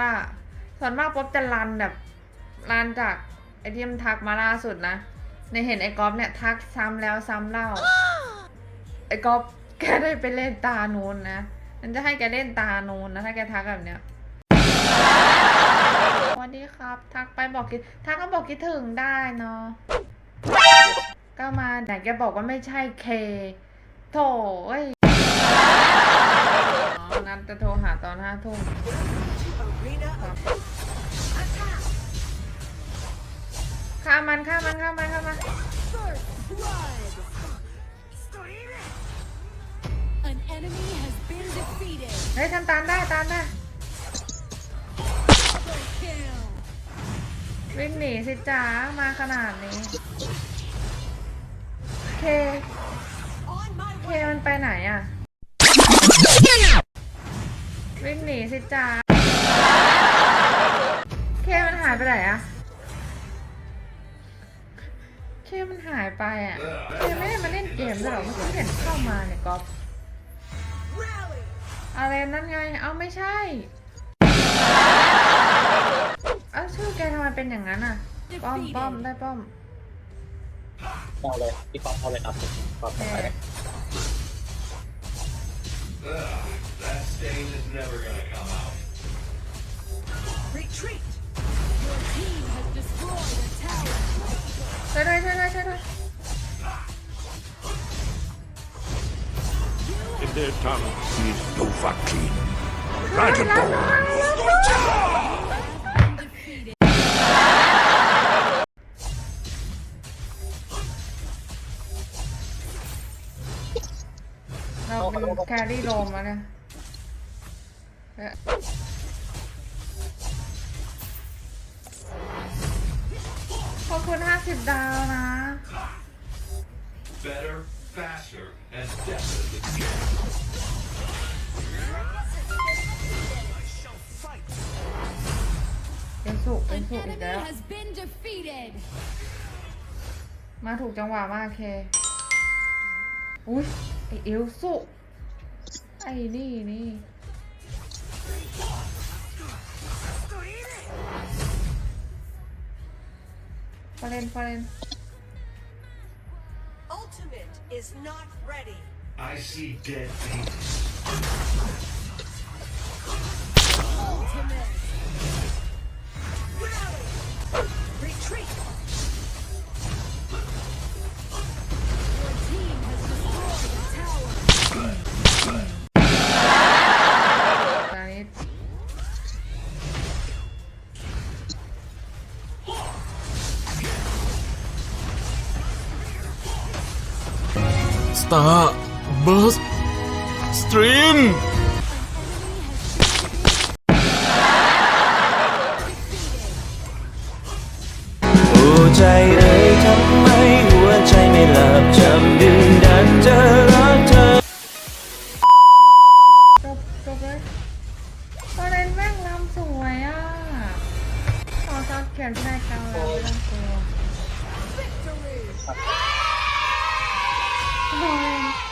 ว่า ส่วนมากป๊อบจะรันแบบรันจากไอที่มันทักมาล่าสุดนะ ในเห็นไอ้ก๊อฟเนี่ยทักซ้ำแล้วซ้ำเล่า ไอ้ก๊อฟแกได้ไปเล่นตานูนนะ มันจะให้แกเล่นตานูนนะ ถ้าแกทักแบบเนี้ยสวัสดีครับ ทักไปบอกคิดทักก็บอกคิดถึงได้เนาะก็มาไหนแกบอกว่าไม่ใช่เค โถเอ้ยอ๋อ นัดจะโทรหาตอนห้าทุ่ม Arena of ฆ่ามันฆ่ามันฆ่ามันฆ่ามัน First Blood. An enemy has been defeated. เฮ้ยทำตามได้ตามได้ Double kill. วิ่งหนีสิจ้ามาขนาดนี้เค On my เค way. มันไปไหนอะ วิ่งหนีสิจ้าเคมันหายไปไหนอะเคมันหายไปอะเคไม่ได้มาเล่นเกมด้วยเหรอเมื่อกี้เห็นเข้ามาเนี่ยก๊อฟ Rally. อะไรนั่นไง เอาไม่ใช่ เอาชื่อแกทำไมเป็นอย่างนั้นอะป้อมป้อมได้ป้อมเอาเลยพี่ป๊อปเอาเลยครับป๊อปเอเอาอเลย That stain is never gonna come out. Retreat. Your team has destroyed a tower. ช่วยด้วยช่วยด้วยช่วยด้วย In their tongue is Dovahkiin. แล้วแล้วแล้ว Defeated. เราเป็นแครี่โรมแล้วเนี่ยเอ๊ะ ขอบคุณ50 ดาวนะ Better, faster, and definitely เป็นสุเป็น An สุอีก enemy แล้ว has been defeated. มาถูกจังหวะมากเค อุ้ยไอเอลสุไอ้นี่นี่ ฟาเรนฟาเรน Ultimate is not ready. I see dead things. Ultimate. สตาร์เบิร์สสตรีม An enemy has been defeated. โอ้ใจเอ่ยทำไมหัวใจไม่หลับจำดึงดันจะรักเธอจบจบเลยฟาเรนแม่งลำสวยอะขอซับเขียนแพร่กลาแล้วไม่ต้องกลัว Come on.